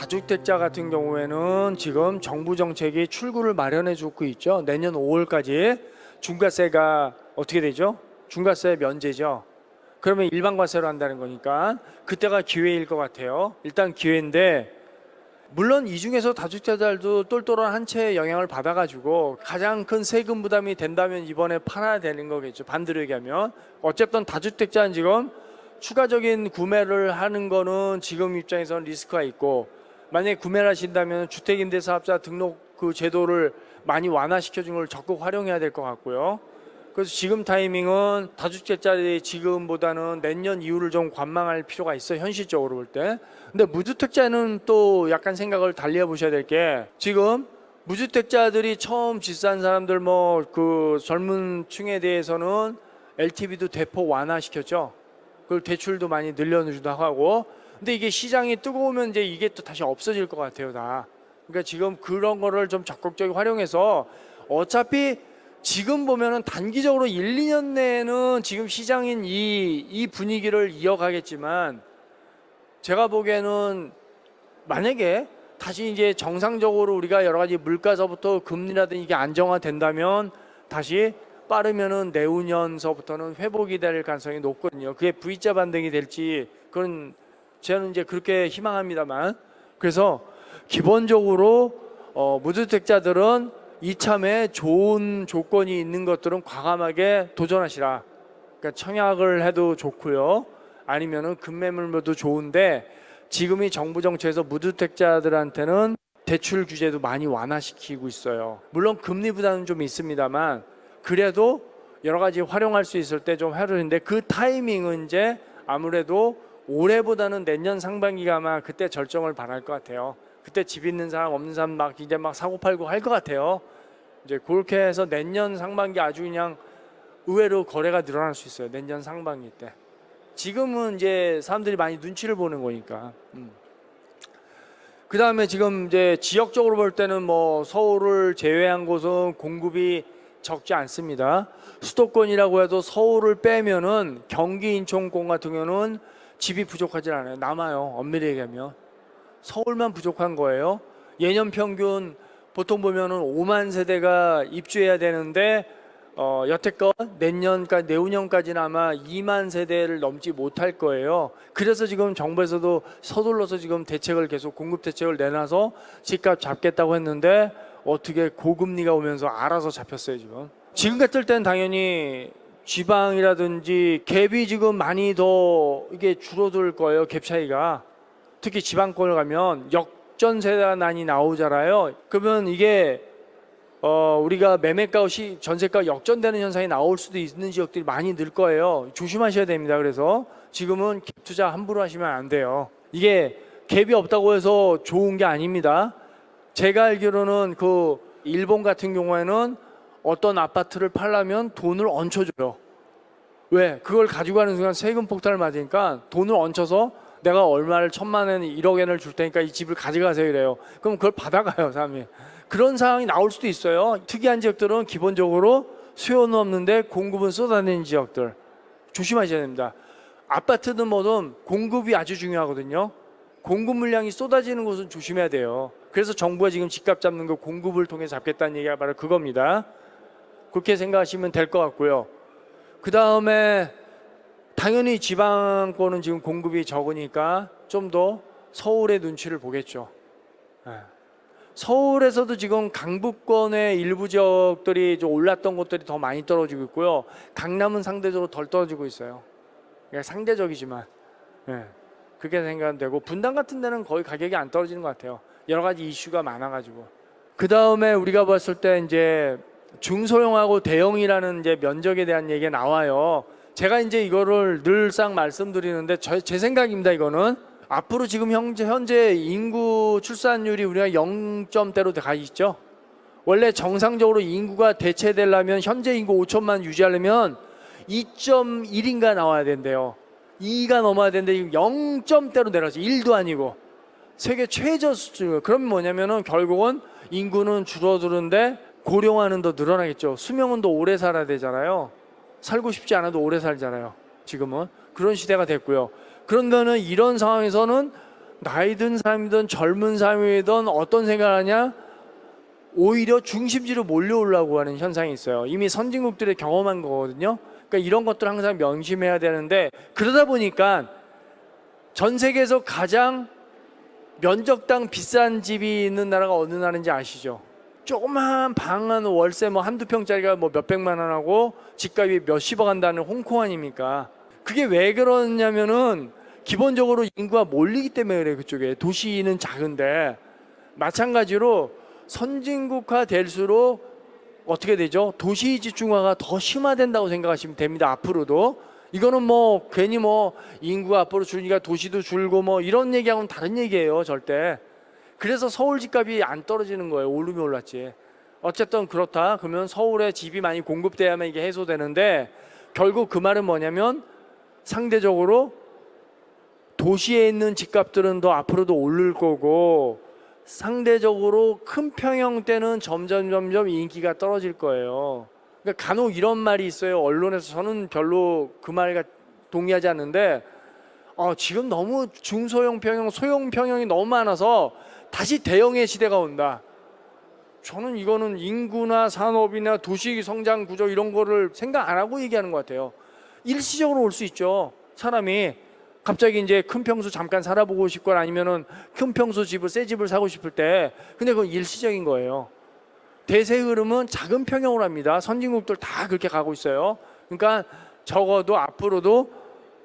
다주택자 같은 경우에는 지금 정부 정책이 출구를 마련해 주고 있죠. 내년 5월까지 중과세가 어떻게 되죠? 중과세 면제죠. 그러면 일반 과세로 한다는 거니까 그때가 기회일 것 같아요. 일단 기회인데 물론 이 중에서 다주택자들도 똘똘한 한 채의 영향을 받아가지고 가장 큰 세금 부담이 된다면 이번에 팔아야 되는 거겠죠. 반대로 얘기하면 어쨌든 다주택자는 지금 추가적인 구매를 하는 거는 지금 입장에서는 리스크가 있고 만약에 구매를 하신다면 주택임대사업자 등록 그 제도를 많이 완화시켜 준 걸 적극 활용해야 될 것 같고요. 그래서 지금 타이밍은 다주택자들이 지금보다는 내년 이후를 좀 관망할 필요가 있어 요 현실적으로 볼 때. 근데 무주택자는 또 약간 생각을 달리 해 보셔야 될 게 지금 무주택자들이 처음 집산 사람들 뭐 그 젊은 층에 대해서는 LTV도 대폭 완화시켰죠. 그리고 대출도 많이 늘려주기도 하고. 근데 이게 시장이 뜨거우면 이제 이게 또 다시 없어질 것 같아요, 다. 그러니까 지금 그런 거를 좀 적극적으로 활용해서 어차피 지금 보면은 단기적으로 1, 2년 내에는 지금 시장인 이, 이 분위기를 이어가겠지만 제가 보기에는 만약에 다시 이제 정상적으로 우리가 여러 가지 물가서부터 금리라든지 이게 안정화된다면 다시 빠르면은 내후년서부터는 회복이 될 가능성이 높거든요. 그게 V자 반등이 될지 그건 저는 이제 그렇게 희망합니다만 그래서 기본적으로 어, 무주택자들은 이참에 좋은 조건이 있는 것들은 과감하게 도전하시라. 그러니까 청약을 해도 좋고요. 아니면은 급매물도 좋은데 지금이 정부 정책에서 무주택자들한테는 대출 규제도 많이 완화시키고 있어요. 물론 금리 부담은 좀 있습니다만 그래도 여러 가지 활용할 수 있을 때좀 하루인데 그 타이밍은 이제 아무래도 올해보다는 내년 상반기가 아마 그때 절정을 바랄 것 같아요. 그때 집 있는 사람 없는 사람 막 이제 막 사고 팔고 할 것 같아요. 이제 그렇게 해서 내년 상반기 아주 그냥 의외로 거래가 늘어날 수 있어요. 내년 상반기 때. 지금은 이제 사람들이 많이 눈치를 보는 거니까. 음. 그 다음에 지금 이제 지역적으로 볼 때는 뭐 서울을 제외한 곳은 공급이 적지 않습니다. 수도권이라고 해도 서울을 빼면은 경기 인천공 같은 경우는 집이 부족하지 않아요. 남아요. 엄밀히 얘기하면. 서울만 부족한 거예요. 예년 평균 보통 보면은 5만 세대가 입주해야 되는데 어, 여태껏 내년까지 내후년까지는 아마 2만 세대를 넘지 못할 거예요. 그래서 지금 정부에서도 서둘러서 지금 대책을 계속 공급 대책을 내놔서 집값 잡겠다고 했는데 어떻게 고금리가 오면서 알아서 잡혔어요 지금. 지금 같을 땐 당연히 지방이라든지 갭이 지금 많이 더 이게 줄어들 거예요 갭 차이가. 특히 지방권을 가면 역전세단이 나오잖아요. 그러면 이게 어, 우리가 매매가 시 전세가 역전되는 현상이 나올 수도 있는 지역들이 많이 늘 거예요. 조심하셔야 됩니다. 그래서 지금은 갭 투자 함부로 하시면 안 돼요. 이게 갭이 없다고 해서 좋은 게 아닙니다. 제가 알기로는 그 일본 같은 경우에는 어떤 아파트를 팔려면 돈을 얹혀줘요. 왜? 그걸 가지고 가는 순간 세금 폭탄을 맞으니까 돈을 얹혀서 내가 얼마를 천만 원, 1억 엔을 줄 테니까 이 집을 가져가세요 이래요. 그럼 그걸 받아가요, 사람이. 그런 상황이 나올 수도 있어요. 특이한 지역들은 기본적으로 수요는 없는데 공급은 쏟아내는 지역들. 조심하셔야 됩니다. 아파트든 뭐든 공급이 아주 중요하거든요. 공급 물량이 쏟아지는 곳은 조심해야 돼요. 그래서 정부가 지금 집값 잡는 거 공급을 통해 잡겠다는 얘기가 바로 그겁니다. 그렇게 생각하시면 될 것 같고요. 그 다음에 당연히 지방권은 지금 공급이 적으니까 좀 더 서울의 눈치를 보겠죠. 예. 서울에서도 지금 강북권의 일부 지역들이 좀 올랐던 곳들이 더 많이 떨어지고 있고요. 강남은 상대적으로 덜 떨어지고 있어요. 그러니까 상대적이지만 예. 그렇게 생각하면 되고 분당 같은 데는 거의 가격이 안 떨어지는 것 같아요. 여러 가지 이슈가 많아가지고 그 다음에 우리가 봤을 때 이제 중소형하고 대형이라는 이제 면적에 대한 얘기가 나와요. 제가 이제 이거를 늘상 말씀드리는데 저, 제 생각입니다. 이거는 앞으로 지금 현재 현재 인구 출산율이 우리가 0점대로 가 있죠. 원래 정상적으로 인구가 대체되려면 현재 인구 5천만 유지하려면 2.1인가 나와야 된대요. 2가 넘어야 되는데 지금 0점대로 내려서 1도 아니고 세계 최저 수준. 그럼 뭐냐면은 결국은 인구는 줄어드는데 고령화는 더 늘어나겠죠. 수명은 더 오래 살아야 되잖아요. 살고 싶지 않아도 오래 살잖아요. 지금은 그런 시대가 됐고요. 그런다는 이런 상황에서는 나이 든 사람이든 젊은 사람이든 어떤 생각을 하냐? 오히려 중심지로 몰려오려고 하는 현상이 있어요. 이미 선진국들이 경험한 거거든요. 그러니까 이런 것들 항상 명심해야 되는데 그러다 보니까 전 세계에서 가장 면적당 비싼 집이 있는 나라가 어느 나라인지 아시죠? 조그만 방한 월세 뭐 한두 평짜리가 뭐 몇백만 원 하고 집값이 몇십억 한다는 홍콩 아닙니까? 그게 왜 그러냐면은 기본적으로 인구가 몰리기 때문에 그래 그쪽에 도시는 작은데 마찬가지로 선진국화 될수록 어떻게 되죠? 도시 집중화가 더 심화된다고 생각하시면 됩니다. 앞으로도 이거는 뭐 괜히 뭐 인구가 앞으로 줄니까 도시도 줄고 뭐 이런 얘기하고는 다른 얘기예요, 절대. 그래서 서울 집값이 안 떨어지는 거예요. 오르면 올랐지. 어쨌든 그렇다. 그러면 서울에 집이 많이 공급돼야만 이게 해소되는데 결국 그 말은 뭐냐면 상대적으로 도시에 있는 집값들은 더 앞으로도 오를 거고 상대적으로 큰 평형 때는 점점 점점 인기가 떨어질 거예요. 그러니까 간혹 이런 말이 있어요. 언론에서 저는 별로 그 말과 동의하지 않는데 어, 지금 너무 중소형 평형, 소형 평형이 너무 많아서 다시 대형의 시대가 온다. 저는 이거는 인구나 산업이나 도시 성장 구조 이런 거를 생각 안 하고 얘기하는 것 같아요. 일시적으로 올 수 있죠. 사람이 갑자기 이제 큰 평수 잠깐 살아보고 싶거나 아니면은 큰 평수 집을 새 집을 사고 싶을 때 근데 그건 일시적인 거예요. 대세 흐름은 작은 평형으로 합니다. 선진국들 다 그렇게 가고 있어요. 그러니까 적어도 앞으로도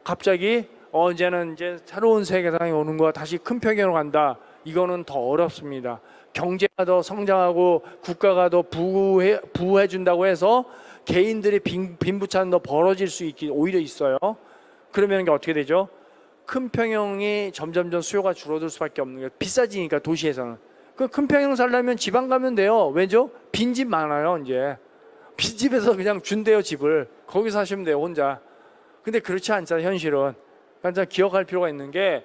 갑자기 어 이제는 이제 새로운 세계상이 오는 거야 다시 큰 평형으로 간다. 이거는 더 어렵습니다. 경제가 더 성장하고 국가가 더 부해 부해 준다고 해서 개인들의 빈, 빈부차는 더 벌어질 수 있기 오히려 있어요. 그러면 이게 어떻게 되죠? 큰 평형이 점점점 수요가 줄어들 수밖에 없는 거예요. 비싸지니까 도시에서는. 그 큰 평형 살려면 지방 가면 돼요. 왜죠? 빈집 많아요, 이제. 빈집에서 그냥 준대요, 집을. 거기 사시면 돼요, 혼자. 근데 그렇지 않잖아요, 현실은. 그러니까 기억할 필요가 있는 게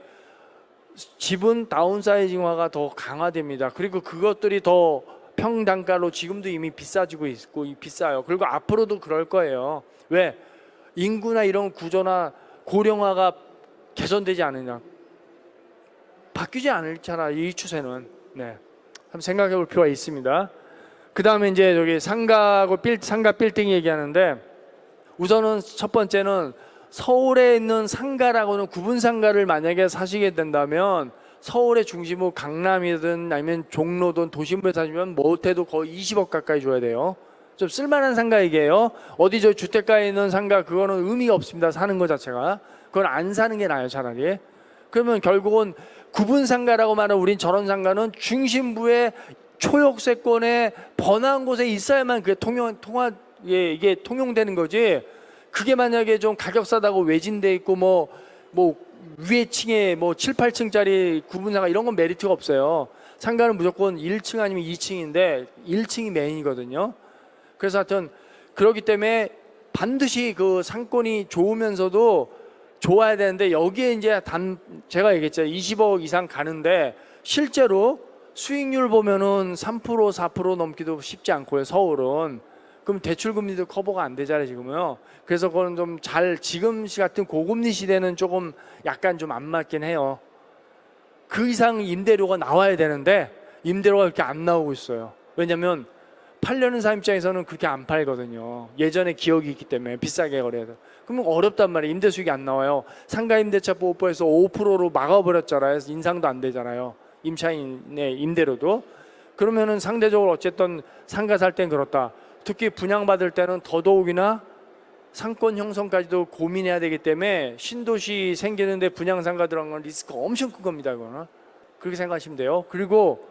집은 다운사이징화가 더 강화됩니다. 그리고 그것들이 더 평단가로 지금도 이미 비싸지고 있고 비싸요. 그리고 앞으로도 그럴 거예요. 왜? 인구나 이런 구조나 고령화가 개선되지 않느냐. 바뀌지 않을잖아 이 추세는. 네. 한번 생각해 볼 필요가 있습니다. 그 다음에 이제 저기 상가고 빌 상가 빌딩 얘기하는데 우선은 첫 번째는 서울에 있는 상가라고는 구분 상가를 만약에 사시게 된다면 서울의 중심부 강남이든 아니면 종로든 도심부에 사시면 못해도 거의 20억 가까이 줘야 돼요. 좀 쓸만한 상가 얘기예요. 어디 저 주택가에 있는 상가 그거는 의미가 없습니다. 사는 것 자체가 그건 안 사는 게 나아요 차라리. 그러면 결국은 구분 상가라고 말하는 우린 저런 상가는 중심부의 초역세권에 번화한 곳에 있어야만 그게 통용 통화 예, 이게 통용되는 거지. 그게 만약에 좀 가격 싸다고 외진돼 있고 뭐뭐 위에 층에 뭐 7, 8층짜리 구분상가 이런 건 메리트가 없어요. 상가는 무조건 1층 아니면 2층인데 1층이 메인이거든요. 그래서 하여튼 그렇기 때문에 반드시 그 상권이 좋으면서도 좋아야 되는데 여기에 이제 단 제가 얘기했죠 20억 이상 가는데 실제로 수익률 보면은 3% 4% 넘기도 쉽지 않고요 서울은 그럼 대출 금리도 커버가 안 되잖아요 지금은요 그래서 그거는 좀잘 지금 시 같은 고금리 시대는 조금 약간 좀 안 맞긴 해요 그 이상 임대료가 나와야 되는데 임대료가 그렇게 안 나오고 있어요 왜냐면 팔려는 사람 입장에서는 그렇게 안 팔거든요. 예전에 기억이 있기 때문에 비싸게 거래해서. 그러면 어렵단 말이에요. 임대 수익이 안 나와요. 상가 임대차 보호법에서 5%로 막아버렸잖아요. 그래서 인상도 안 되잖아요. 임차인의 임대료도. 그러면은 상대적으로 어쨌든 상가 살 땐 그렇다. 특히 분양받을 때는 더더욱이나 상권 형성까지도 고민해야 되기 때문에 신도시 생기는데 분양상가 들어간 건 리스크가 엄청 큰 겁니다. 이거는. 그렇게 생각하시면 돼요. 그리고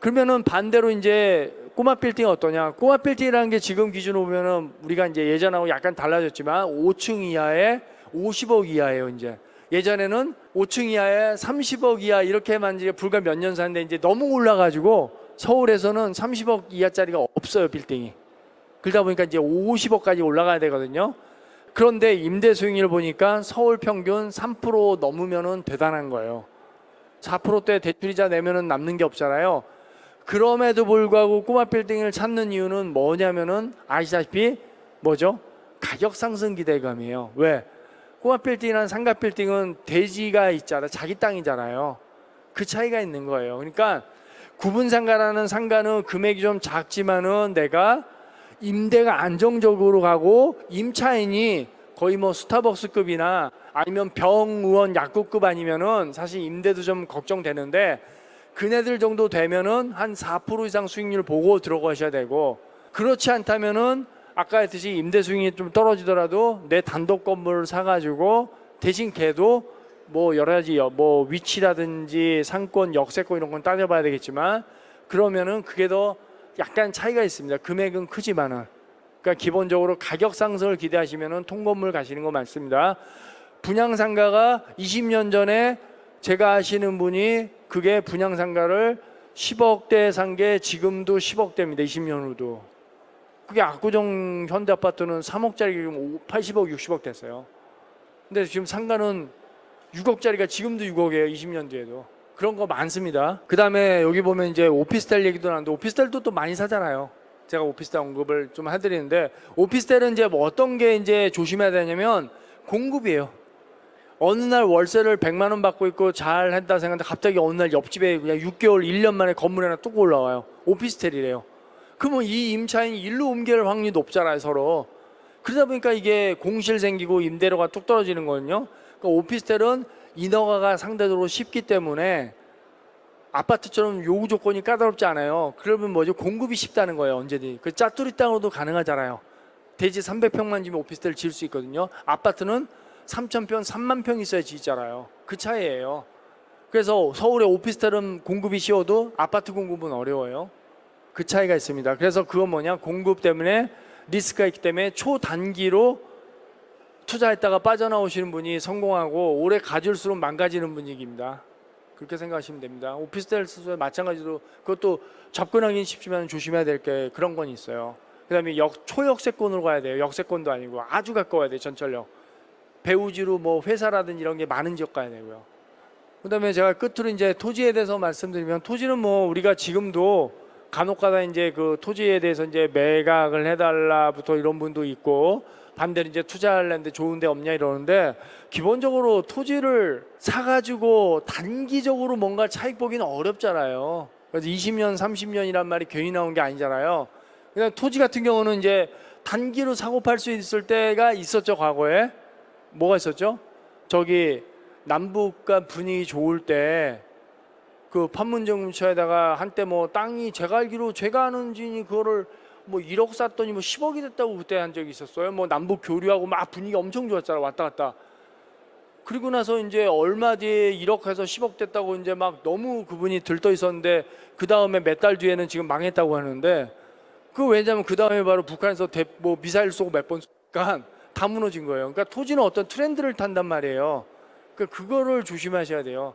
그러면은 반대로 이제 꼬마 빌딩 어떠냐? 꼬마 빌딩이라는 게 지금 기준으로 보면은 우리가 이제 예전하고 약간 달라졌지만 5층 이하에 50억 이하예요, 이제. 예전에는 5층 이하에 30억 이하 이렇게만 이제 불과 몇 년 사는데 이제 너무 올라가지고 서울에서는 30억 이하짜리가 없어요, 빌딩이. 그러다 보니까 이제 50억까지 올라가야 되거든요. 그런데 임대 수익률 보니까 서울 평균 3% 넘으면은 대단한 거예요. 4%대 대출이자 내면은 남는 게 없잖아요. 그럼에도 불구하고 꼬마 빌딩을 찾는 이유는 뭐냐면은 아시다시피 뭐죠? 가격 상승 기대감이에요. 왜? 꼬마 빌딩이나 상가 빌딩은 대지가 있잖아. 자기 땅이잖아요. 그 차이가 있는 거예요. 그러니까 구분 상가라는 상가는 금액이 좀 작지만은 내가 임대가 안정적으로 가고 임차인이 거의 뭐 스타벅스급이나 아니면 병의원 약국급 아니면은 사실 임대도 좀 걱정되는데 그네들 정도 되면은 한 4% 이상 수익률 보고 들어가셔야 되고 그렇지 않다면은 아까 했듯이 임대 수익이 좀 떨어지더라도 내 단독 건물을 사가지고 대신 걔도 뭐 여러 가지 여- 뭐 위치라든지 상권, 역세권 이런 건 따져봐야 되겠지만 그러면은 그게 더 약간 차이가 있습니다. 금액은 크지만은 그러니까 기본적으로 가격 상승을 기대하시면은 통건물 가시는 거 맞습니다. 분양 상가가 20년 전에 제가 아시는 분이 그게 분양 상가를 10억대 산 게 지금도 10억대입니다. 20년 후도. 그게 압구정 현대 아파트는 3억짜리 80억, 60억 됐어요. 근데 지금 상가는 6억짜리가 지금도 6억이에요. 20년 뒤에도. 그런 거 많습니다. 그 다음에 여기 보면 이제 오피스텔 얘기도 나는데 오피스텔도 또 많이 사잖아요. 제가 오피스텔 언급을 좀 해드리는데 오피스텔은 이제 뭐 어떤 게 이제 조심해야 되냐면 공급이에요. 어느 날 월세를 100만 원 받고 있고 잘 했다 생각하는데 갑자기 어느 날 옆집에 그냥 6개월, 1년 만에 건물 하나 뚝 올라와요. 오피스텔이래요. 그러면 이 임차인이 일로 옮길 확률이 높잖아요, 서로. 그러다 보니까 이게 공실 생기고 임대료가 뚝 떨어지는 거거든요. 그러니까 오피스텔은 인허가가 상대적으로 쉽기 때문에 아파트처럼 요구 조건이 까다롭지 않아요. 그러면 뭐죠? 공급이 쉽다는 거예요, 언제든지. 그 짜투리 땅으로도 가능하잖아요. 대지 300평만 지면 오피스텔 지을 수 있거든요. 아파트는 3,000평, 3만 평 있어야 지잖아요. 그 차이예요. 그래서 서울의 오피스텔은 공급이 쉬워도 아파트 공급은 어려워요. 그 차이가 있습니다. 그래서 그건 뭐냐? 공급 때문에 리스크가 있기 때문에 초단기로 투자했다가 빠져나오시는 분이 성공하고 오래 가질수록 망가지는 분위기입니다. 그렇게 생각하시면 됩니다. 오피스텔 수도 마찬가지로 그것도 접근하기는 쉽지만 조심해야 될 게 그런 건 있어요. 그다음에 역 초역세권으로 가야 돼요. 역세권도 아니고 아주 가까워야 돼요. 전철역. 배우지로 뭐 회사라든지 이런 게 많은 지역 가야 되고요. 그다음에 제가 끝으로 이제 토지에 대해서 말씀드리면 토지는 뭐 우리가 지금도 간혹가다 이제 그 토지에 대해서 이제 매각을 해달라부터 이런 분도 있고 반대로 이제 투자할랜데 좋은데 없냐 이러는데 기본적으로 토지를 사가지고 단기적으로 뭔가 차익 보기는 어렵잖아요. 그래서 20년, 30년이란 말이 괜히 나온 게 아니잖아요. 그냥 토지 같은 경우는 이제 단기로 사고 팔 수 있을 때가 있었죠 과거에 뭐가 있었죠? 저기 남북 간 분위기 좋을 때 그 판문점 근처에다가 한때 뭐 땅이 제가 알기로 제가 아는 지인이 그거를 뭐 1억 샀더니 뭐 10억이 됐다고 그때 한 적이 있었어요. 뭐 남북 교류하고 막 분위기 엄청 좋았잖아 왔다 갔다. 그리고 나서 이제 얼마 뒤에 1억 해서 10억 됐다고 이제 막 너무 그분이 들떠 있었는데 그 다음에 몇 달 뒤에는 지금 망했다고 하는데 그 왜냐면 그 다음에 바로 북한에서 대, 뭐 미사일 쏘고 몇 번 쏘니까 다 무너진 거예요. 그러니까 토지는 어떤 트렌드를 탄단 말이에요. 그러니까 그거를 조심하셔야 돼요.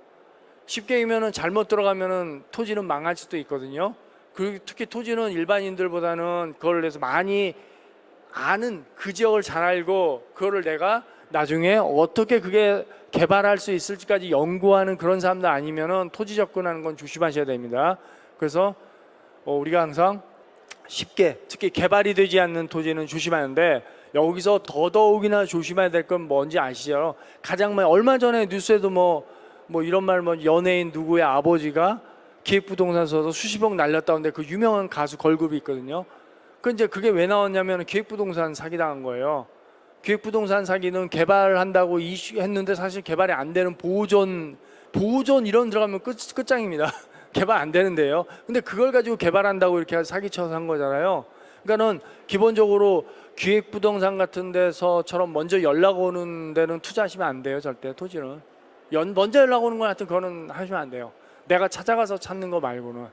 쉽게 얘기하면은 잘못 들어가면은 토지는 망할 수도 있거든요. 그리고 특히 토지는 일반인들보다는 그걸 해서 많이 아는 그 지역을 잘 알고 그거를 내가 나중에 어떻게 그게 개발할 수 있을지까지 연구하는 그런 사람들 아니면은 토지 접근하는 건 조심하셔야 됩니다. 그래서 어, 우리가 항상 쉽게 특히 개발이 되지 않는 토지는 조심하는데 여기서 더더욱이나 조심해야 될 건 뭔지 아시죠? 가장 많이 얼마 전에 뉴스에도 뭐뭐 이런 말 뭐 연예인 누구의 아버지가 기획부동산 서서 수십억 날렸다는데 그 유명한 가수 걸그룹이 있거든요. 그 이제 그게 왜 나왔냐면 기획부동산 사기 당한 거예요. 기획부동산 사기는 개발한다고 이슈 했는데 사실 개발이 안 되는 보존 보존 이런 들어가면 끝 끝장입니다. 개발 안 되는데요. 근데 그걸 가지고 개발한다고 이렇게 사기쳐서 한 거잖아요. 그러니까는 기본적으로 기획부동산 같은 데서처럼 먼저 연락 오는 데는 투자하시면 안 돼요. 절대 토지는 연 먼저 연락 오는 건 하여튼 그거는 하시면 안 돼요. 내가 찾아가서 찾는 거 말고는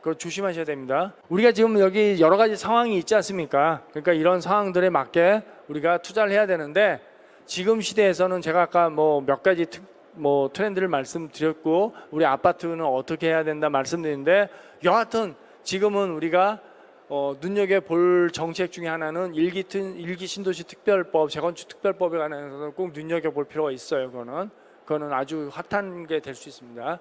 그거 조심하셔야 됩니다. 우리가 지금 여기 여러 가지 상황이 있지 않습니까? 그러니까 이런 상황들에 맞게 우리가 투자를 해야 되는데 지금 시대에서는 제가 아까 뭐 몇 가지 특, 뭐 트렌드를 말씀드렸고 우리 아파트는 어떻게 해야 된다 말씀드렸는데 여하튼 지금은 우리가 어, 눈여겨 볼 정책 중에 하나는 일기 튼 일기 신도시 특별법 재건축 특별법에 관해서 꼭 눈여겨 볼 필요가 있어요. 그거는 그거는 아주 핫한 게 될 수 있습니다.